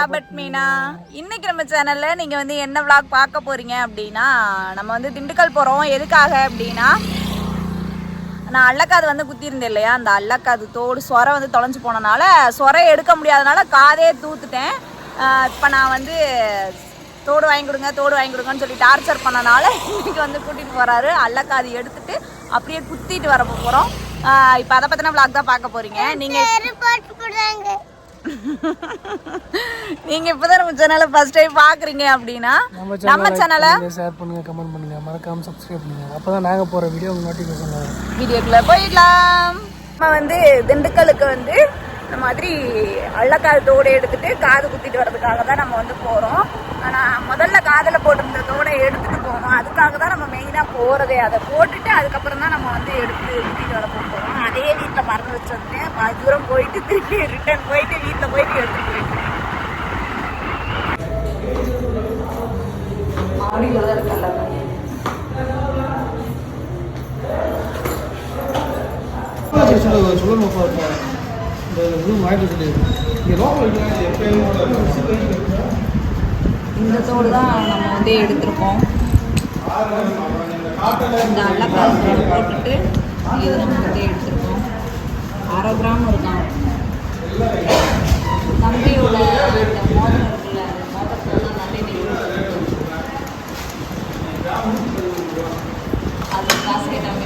Robert Meena இன்னைக்கு நம்ம சேனல்ல நீங்க வந்து என்ன vlog பார்க்க போறீங்க அப்படின்னா நம்ம வந்து திண்டுக்கல் போறோம். எதுக்காக அப்படின்னா நான் அல்லக்காது வந்து குத்திருந்தேன் இல்லையா? அந்த அல்லக்காது தோடு சொரை வந்து தொலைஞ்சு போனனால சொரை எடுக்க முடியாதனால காதே தூத்துட்டேன். இப்போ நான் வந்து தோடு வாங்கி கொடுங்க தோடு வாங்கி கொடுங்கன்னு சொல்லி டார்ச்சர் பண்ணனால இன்னைக்கு வந்து கூட்டிகிட்டு போகிறாரு அல்லக்காது எடுத்துட்டு அப்படியே குத்திட்டு வர போகிறோம் இப்போ அதை பற்றின vlog தான் பார்க்க போகிறீங்க நீங்கள் நீங்க இப்பதான் நம்ம சேனலை ஃபர்ஸ்ட் டைம் பாக்குறீங்க அப்படின்னா நம்ம சேனலை ஷேர் பண்ணுங்க கமெண்ட் பண்ணுங்க. மறக்காம சப்ஸ்கிரைப் பண்ணுங்க. அப்பதான் நாங்க போற வீடியோ உங்க நோட்டிஃபிகேஷன் வரும். வீடியோக்குள்ள போயிடலாம். நம்ம வந்து திண்டுக்கலுக்கு வந்து இந்த மாதிரி அள்ளக்கால் தோடு எடுத்துட்டு காது குத்திட்டு வர்றதுக்காக தான் நம்ம வந்து போறோம். ஆனா முதல்ல காதுல போட்டிருந்த தோடை எடுத்துட்டு போகணும் அதுக்காக தான் நம்ம மெயினா போறதே. அதை போட்டுட்டு அதுக்கப்புறம் தான் நம்ம வந்து எடுத்து குத்திட்டு வர வீட்டில் மறந்து வச்சிருந்தேன். பாதி தூரம் போயிட்டு திருப்பி ரிட்டர்ன் போயிட்டு வீட்டில் போயிட்டு எடுத்துட்டு போயிட்டேன் மாடியில் தான் இருக்கல சொல்லணும் இந்த ரூம் வாங்கிட்டு சொல்லி இங்கே லோக்கல் இந்த தோடு தான் நம்ம வந்து எடுத்திருக்கோம். இந்த அல்லக்கால் தோடு போட்டுட்டு இது நம்ம வந்து எடுத்திருக்கோம் அரை கிராம் இருக்கான் தம்பியோட இந்த மோதிரம் இருக்குல்ல அந்த நல்லெண்ணெய். அது காசு கேட்டாங்க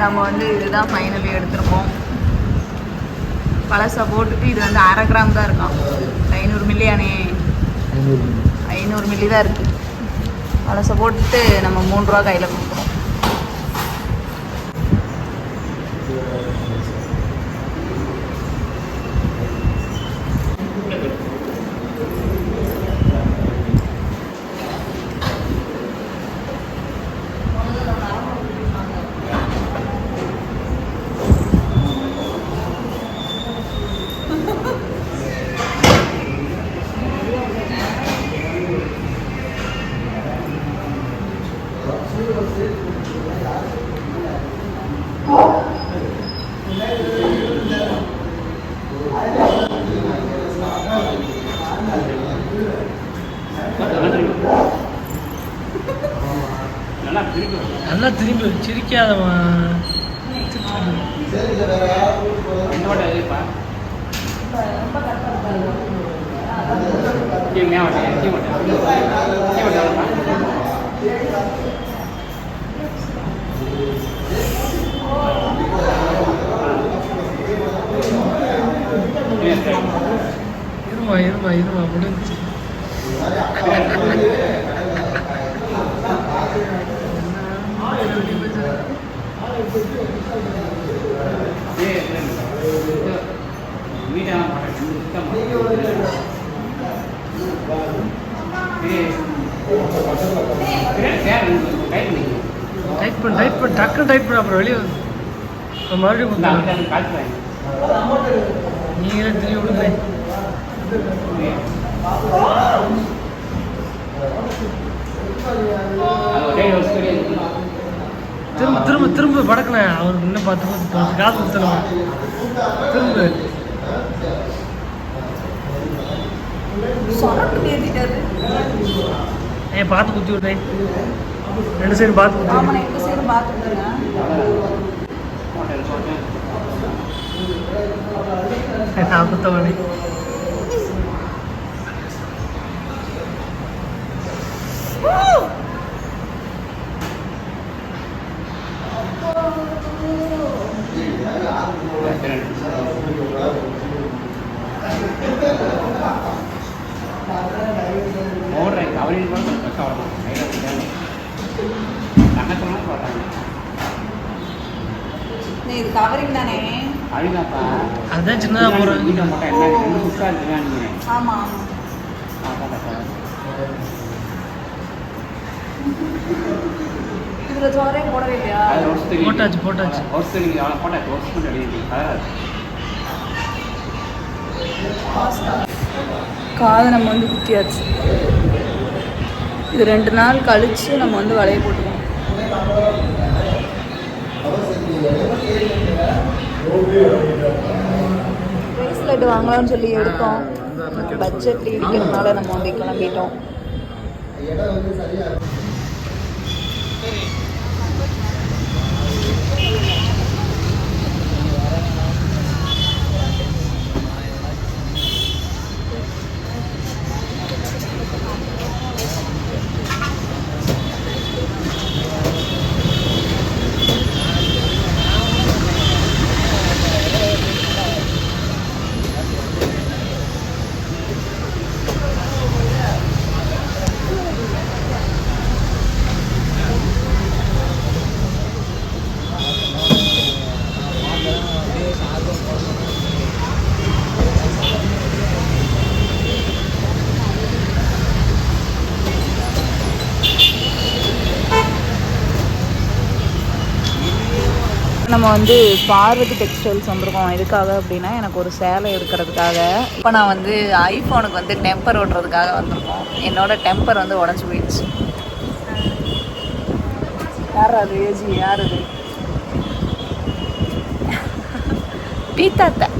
நம்ம வந்து இதுதான் ஃபைனலி எடுத்திருக்கோம். பழசை போட்டுட்டு இது வந்து அரை கிராம் தான் இருக்கான். ஐநூறு மில்லியானே ஐநூறு மில்லி தான் இருக்கு. பழசை போட்டுட்டு நம்ம மூணு ரூபா கையில் கொடுக்குறோம். நல்லா திரும்பி சிரிக்காதவா இருமா இருமா இருமா முடிஞ்சு. பண்ணு டக்குன்னு டைட் பண்ணு அப்புறம் வெளியே வந்து. அப்புறம் மறுபடியும் நீங்களே தெரிய விடுங்க திரும்ப திரும்ப திரும்ப படக்கணும் அவருக்கு இன்னும் பத்து பத்து காசு கொடுத்துருங்க திரும்ப. ஏன் பார்த்து குத்தி விட்டேன் ரெண்டு சைடு பார்த்து குத்தி ஆமாம் நான் எங்கள் சைடு பார்த்துருந்தேங்க விட்டேன் நான் குத்தவாடி நீ இது கவரிங் தானே? அழுதாப்பா. அதுதான் சின்னதாக போகிறேன் வீட்டை மட்டும் என்ன ரெண்டு சுத்தா இருக்குன்னு ஆமாம் ஆமாம் இதில் சோறே போடவே இல்லையா? போட்டாச்சு, போட்டாச்சு. அவ்வளோ போட்டாச்சு வருஷத்துக்கு எழுதி கலராது காதை நம்ம வந்து குத்தியாச்சு. இது ரெண்டு நாள் கழிச்சு நம்ம வந்து வளைய போட்டுக்கணும். பிரேஸ்லெட் வாங்கலாம்னு சொல்லி எடுத்தோம். பட்ஜெட் இருக்கிறதுனால நம்ம வந்து கிளம்பிட்டோம். நம்ம வந்து பார்வதி டெக்ஸ்டைல்ஸ் வந்திருக்கோம். எதுக்காக அப்படின்னா எனக்கு ஒரு சேலை எடுக்கிறதுக்காக. இப்போ நான் வந்து ஐஃபோனுக்கு வந்து டெம்பர் ஓட்டுறதுக்காக வந்திருக்கோம். என்னோட டெம்பர் வந்து உடஞ்சி போயிடுச்சு. யார் அது? ஏஜி யார் அது? பீத்தாத்த.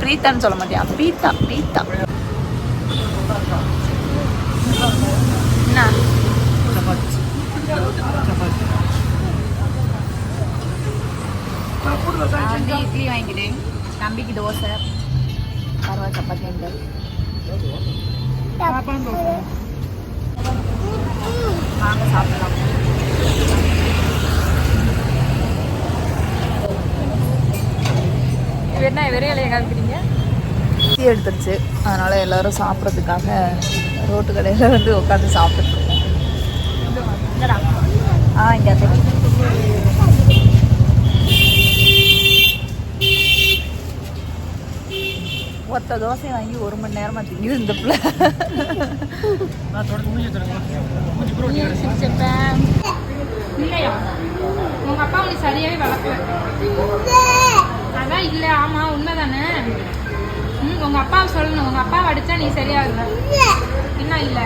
பிரீத்தான்னு சொல்ல மாட்டியா? பீத்தா பீத்தா. என்ன? நான் வந்து இட்லி வாங்கிட்டேன். தம்பிக்கு தோசை பரவா சப்பாத்தி உண்டு வாங்க சாப்பிடலாம். என்ன வெறும் இலையை காமிக்கிறீங்க டீ எடுத்துருச்சு. அதனால எல்லாரும் சாப்பிட்றதுக்காக ரோட்டு கடையில் வந்து உட்காந்து சாப்பிட்டுட்டு இருக்கோம். ஆ இங்கே ஒத்த தோசை வாங்கி ஒரு மணி நேரமா திங்குது இந்த பிள்ளை. நான் தொடர்ந்து முடிஞ்சு தரேன் சிரிச்சிருப்பேன் இல்லையா? உங்க அப்பா உன்னை சரியாவே வளர்க்கல. அதான் இல்ல ஆமா உண்மைதானே? ம் உங்க அப்பாவை சொல்லணும். உங்க அப்பாவை அடிச்சா நீ சரியாகுல. என்ன இல்ல?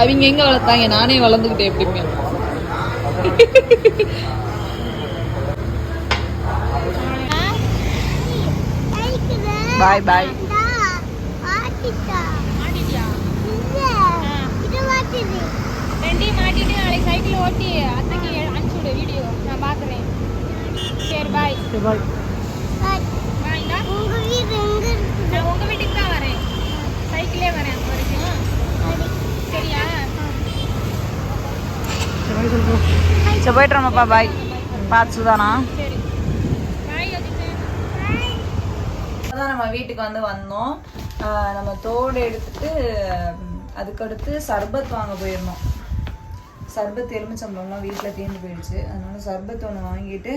அவங்க எங்க வளர்த்தாங்க? நானே வளர்ந்துக்கிட்டேன் எப்படியுமே. பாய் பாய் ரெண்டையும் மாட்டிட்டு நாளைக்கு சைக்கிள் ஓட்டி அத்தைக்கு அனுப்பிச்சு விடு வீடியோ நான் பார்க்குறேன் சரி பாய் பாய் நான் உங்க வீட்டுக்கு தான் வரேன். சைக்கிளே வரேன் அங்க வரைக்கும் சரியா? சரி போயிட்டு வரமாப்பா பாய் பார்த்து சுதானா? சரி பாய் அதுக்கு அதான் நம்ம வீட்டுக்கு வந்து வந்தோம். நம்ம தோடு எடுத்துட்டு அதுக்கடுத்து சர்பத் வாங்க போயிருந்தோம். சர்பத் எலுமிச்சம்பழம்லாம் வீட்டில் தீர்ந்து போயிடுச்சு. அதனால சர்பத் ஒன்று வாங்கிட்டு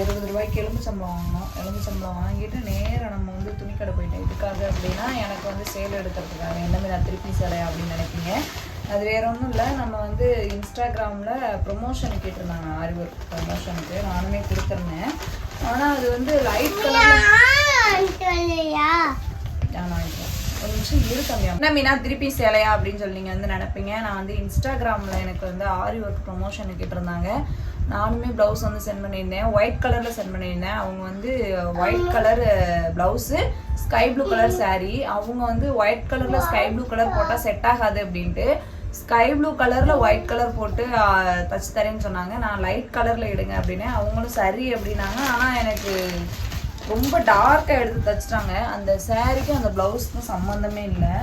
இருபது ரூபாய்க்கு எலுமிச்சம்பழம் வாங்கினோம். எலுமிச்சம்பழம் வாங்கிட்டு நேராக நம்ம வந்து துணிக்கடை போயிட்டோம் இதுக்காக அப்படின்னா எனக்கு வந்து சேல் எடுக்கிறதுக்காக என்ன நான் திருப்பி சேலை அப்படின்னு நினைப்பீங்க? அது வேற ஒன்றும் இல்லை. நம்ம வந்து இன்ஸ்டாகிராமில் ப்ரொமோஷன் கேட்டிருந்தாங்க ஆரி ஒர்க் ப்ரொமோஷனுக்கு நானுமே கொடுத்துருந்தேன். ஆனால் அது வந்து லைட் கலரில் என்ன மீனா திருப்பி சேலையா அப்படின்னு சொல்லி நீங்க வந்து நினைப்பீங்க. நான் வந்து இன்ஸ்டாகிராம்ல எனக்கு வந்து ஆரி ஒர்க் ப்ரொமோஷன் கேட்டிருந்தாங்க. நானுமே ப்ளவுஸ் வந்து சென்ட் பண்ணியிருந்தேன். ஒயிட் கலர்ல சென்ட் பண்ணியிருந்தேன். அவங்க வந்து white colour blouse sky blue colour saree. அவங்க வந்து ஒயிட் கலர்ல ஸ்கை ப்ளூ கலர் போட்டா செட் ஆகாது அப்படின்ட்டு ஸ்கை ப்ளூ கலர்ல ஒயிட் கலர் போட்டு தச்சு தரேன்னு சொன்னாங்க. நான் லைட் கலர்ல எடுங்க அப்படின்னு. அவங்களும் சரி அப்படின்னாங்க. ஆனா எனக்கு ரொம்ப டார்க்காக எடுத்து தைச்சிட்டாங்க. அந்த சேரீக்கும் அந்த ப்ளவுஸ்க்கும் சம்மந்தமே இல்லை.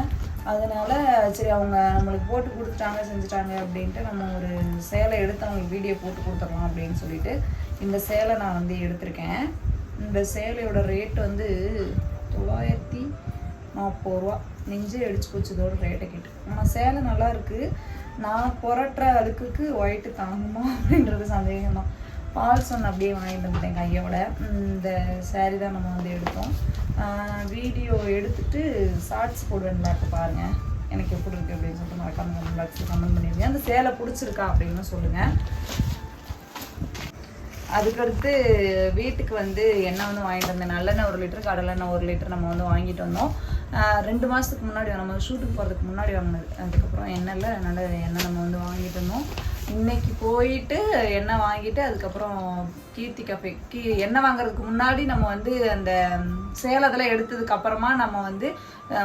அதனால சரி அவங்க நம்மளுக்கு போட்டு கொடுத்துட்டாங்க செஞ்சுட்டாங்க அப்படின்ட்டு நம்ம ஒரு சேலை எடுத்து அவங்களுக்கு வீடியோ போட்டு கொடுத்துடலாம் அப்படின்னு சொல்லிட்டு இந்த சேலை நான் வந்து எடுத்திருக்கேன். இந்த சேலையோட ரேட் வந்து தொள்ளாயிரத்தி நாற்பது ரூபா. நெஞ்சே அடிச்சு போச்சு இதோட ரேட்டை கேட்டு. ஆனால் சேலை நல்லா இருக்கு. நான் புரட்டுற அழுக்குக்கு ஒயிட்டு தாங்குமா அப்படின்றது சந்தேகம் தான் பால்ஸ் ஒன்று அப்படியே வாங்கிட்டு வந்துட்டேன் கையோட. இந்த saree தான் நம்ம வந்து எடுத்தோம். வீடியோ எடுத்துட்டு ஷார்ட்ஸ் போடுவேன்ல இப்போ பாருங்கள் எனக்கு எப்படி இருக்குது அப்படின்னு சொல்லிட்டு மறக்காம கமெண்ட் பாக்ஸில் கமெண்ட் பண்ணிடுங்க. அந்த சேலை பிடிச்சிருக்கா அப்படின்னு சொல்லுங்கள் அதுக்கடுத்து வீட்டுக்கு வந்து எண்ணெய் வந்து வாங்கிட்டு வந்தேன். நல்லெண்ணெய் ஒரு லிட்டர் கடலெண்ணெய் ஒரு லிட்டர் நம்ம வந்து வாங்கிட்டு வந்தோம். ரெண்டு மாதத்துக்கு முன்னாடி நம்ம ஷூட்டுக்கு போகிறதுக்கு முன்னாடி வாங்கினது. அதுக்கப்புறம் எண்ணெயில் நல்ல எண்ணெய் நம்ம வந்து வாங்கிட்டு வந்தோம். இன்னைக்கு போயிட்டு எண்ணெய் வாங்கிட்டு அதுக்கப்புறம் கீர்த்தி கஃபே கீ எண்ணெய் வாங்குறதுக்கு முன்னாடி நம்ம வந்து அந்த சேலத்தில் எடுத்ததுக்கு அப்புறமா நம்ம வந்து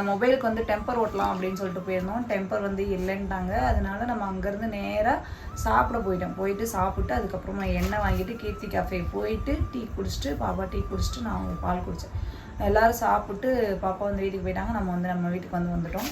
மொபைலுக்கு வந்து டெம்பர் ஓட்டலாம் அப்படின்னு சொல்லிட்டு போயிருந்தோம். டெம்பர் வந்து இல்லைன்ட்டாங்க. அதனால நம்ம அங்கேருந்து நேராக சாப்பிட போயிட்டோம். போயிட்டு சாப்பிட்டு அதுக்கப்புறமா எண்ணெய் வாங்கிட்டு கீர்த்தி கஃபே போயிட்டு டீ குடிச்சிட்டு பாப்பா டீ குடிச்சிட்டு நான் அவங்க பால் குடித்தேன் எல்லோரும் சாப்பிட்டு பாப்பா வந்து வீட்டுக்கு போயிட்டாங்க. நம்ம வந்து நம்ம வீட்டுக்கு வந்து வந்துட்டோம்.